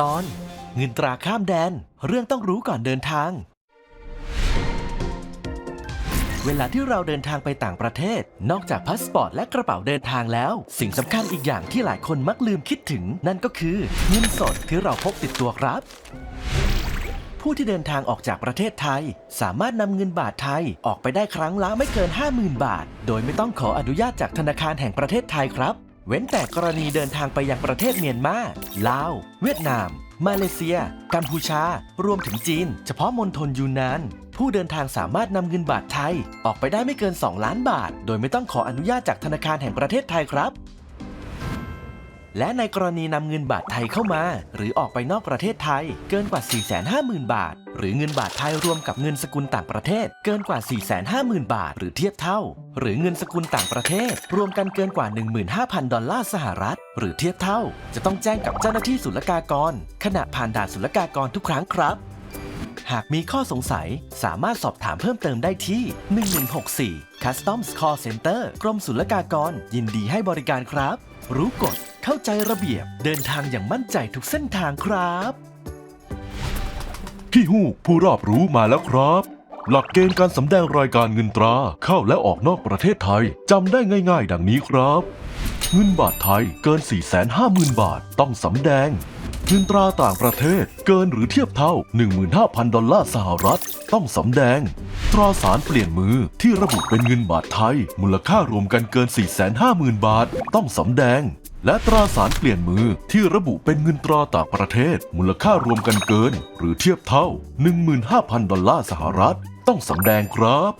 ตอนเงินตราข้ามแดน เรื่องต้องรู้ก่อนเดินทาง เวลาที่เราเดินทางไปต่างประเทศ นอกจากพาสปอร์ตและกระเป๋าเดินทางแล้ว สิ่งสำคัญอีกอย่างที่หลายคนมักลืมคิดถึง นั่นก็คือเงินสดที่เราพกติดตัวครับ ผู้ที่เดินทางออกจากประเทศไทย สามารถนำเงินบาทไทยออกไปได้ครั้งละไม่เกิน 50,000 บาท โดยไม่ต้องขออนุญาตจากธนาคารแห่งประเทศไทยครับ เว้นแต่กรณีเดินทางไปยังประเทศเมียนมา ลาว เวียดนาม มาเลเซีย กัมพูชา รวมถึงจีน เฉพาะมณฑลยูนนานผู้เดินทางสามารถนำเงินบาทไทย ออกไปได้ไม่เกิน 2 ล้านบาท โดยไม่ต้องขออนุญาตจากธนาคารแห่งประเทศไทยครับ และในกรณีนำเงินบาทไทยเข้ามา หรือออกไปนอกประเทศไทย เกินกว่า 450,000 บาท หรือเงินบาทไทยรวมกับเงินสกุลต่างประเทศ เกินกว่า 450,000 บาท หรือเทียบเท่า หรือเงินสกุลต่างประเทศ รวมกันเกินกว่า 15,000 ดอลลาร์สหรัฐ หรือเทียบเท่า จะต้องแจ้งกับเจ้าหน้าที่ศุลกากร ขณะผ่านด่านศุลกากรทุกครั้งครับ หากมีข้อสงสัยสามารถสอบถามเพิ่มเติมได้ที่ 1164 Customs Call Center กรมศุลกากร ยินดีให้บริการครับ รู้กฎ เข้าใจระเบียบเดินทางอย่างมั่นใจทุกเส้นทางครับพี่ฮูกผู้รอบรู้มาแล้วครับ หลักเกณฑ์การสำแดงรายการเงินตราเข้าและออกนอกประเทศไทยจำได้ง่ายๆ ดังนี้ครับ เงินบาทไทยเกิน 450,000 บาทต้องสำแดง เงินตราต่างประเทศเกินหรือเทียบเท่า 15,000 ดอลลาร์สหรัฐ ต้องสำแดง ตราสารเปลี่ยนมือที่ระบุเป็นเงินบาทไทย มูลค่ารวมกันเกิน 450,000 บาท ต้องสำแดง และตราสารเปลี่ยนมือที่ระบุเป็นเงินตราต่างประเทศ มูลค่ารวมกันเกิน หรือเทียบเท่า 15,000 ดอลลาร์สหรัฐ ต้องสำแดงครับ